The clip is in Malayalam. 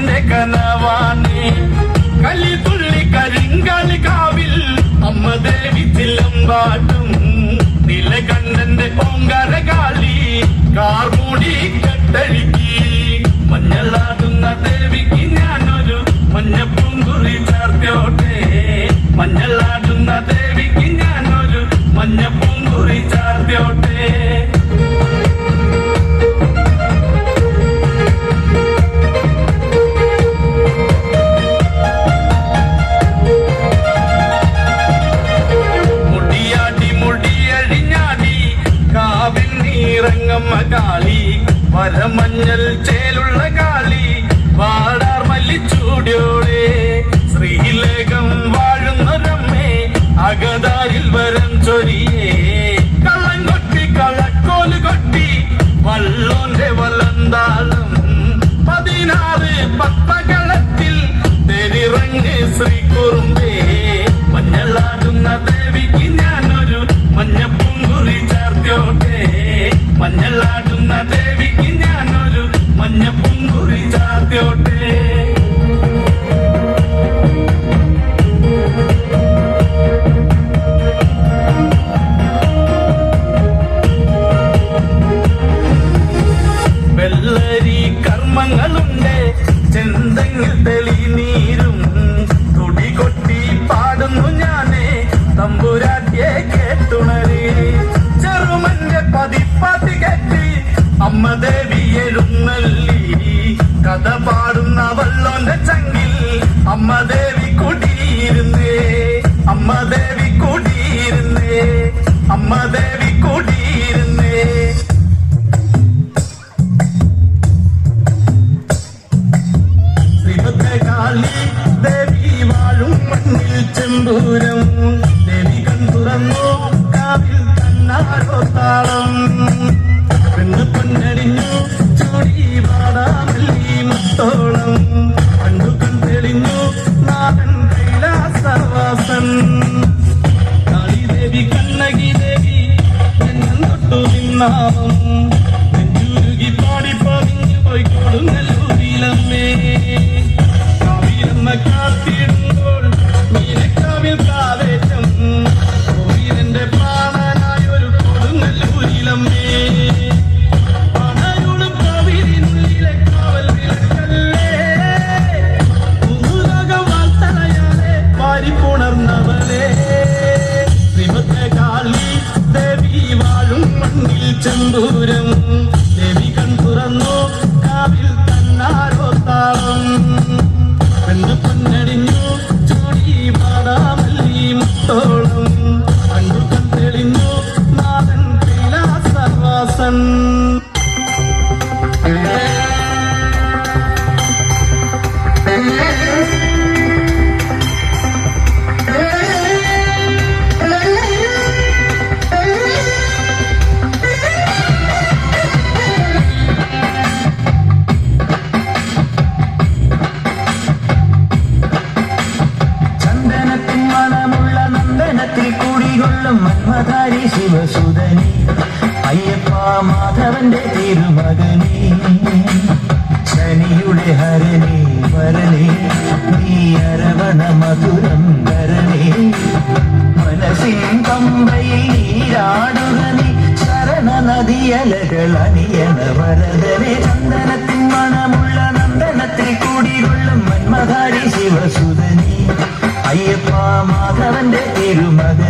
അടിയന്റെ കനവാണ് കളി തുള്ളി കരിങ്കളി കാവിൽ അമ്മ ദേവി ചില്ലമ്പാട്ടും നിലകണ്ഠന്റെ ഓങ്കാര കാളി കാർമൂടി കെട്ടഴിക്കി മഞ്ഞളാടുന്ന ദേവിക്ക് വള്ളോന്റെ വലന്താളം പതിനാറ് പത്തകളത്തിൽ തെരിറങ്ങ് ശ്രീ കുറുമ്പേ മഞ്ഞളാടുന്ന ദേവിക്ക് കേട്ടുണരേ ചെറുമഞ്ഞ പതിപ്പതി കെട്ടി. അമ്മ ദേവി എഴുന്നള്ളി. കഥ പാടുന്ന വല്ലോന്റെ ചങ്കിൽ അമ്മ ദേവി കൂടിയിരുന്നേ. അമ്മ ദേവി കൂടിയിരുന്നേ. അമ്മ ദേവി കൂടിയിരുന്നേ. ശ്രീമത്തെ കാളി ദേവി വാഴും മണ്ണിൽ ചെമ്പൂരം. കണ്ണാരോ താളം പെണ്ണ് പൊന്നണിഞ്ഞു ചൂടി വാടാമല്ലി മുത്തോളം. കണ്ടു കൺ തെളിഞ്ഞു നാഥൻ കൈലാസവാസൻ. കാളി ദേവി കണ്ണകി ദേവി എന്നും തൊട്ടു നിന്നാമം മാധവന്റെ തിരുമകനെ ശനിയുടെ ഹരനെ വരനെ നീ അരവണ മധുരം കരനെ മനസ്സിൻ പമ്പയിലാടുക നീ ശരണ നദിയലകൾ അണിയണ വരതനെ ചന്ദനത്തിൻ മണമുള്ള നന്ദനത്തിൽ കൂടിയുള്ള മന്മധാരി ശിവസുതനി. അയ്യപ്പ മാധവന്റെ തിരുമകൻ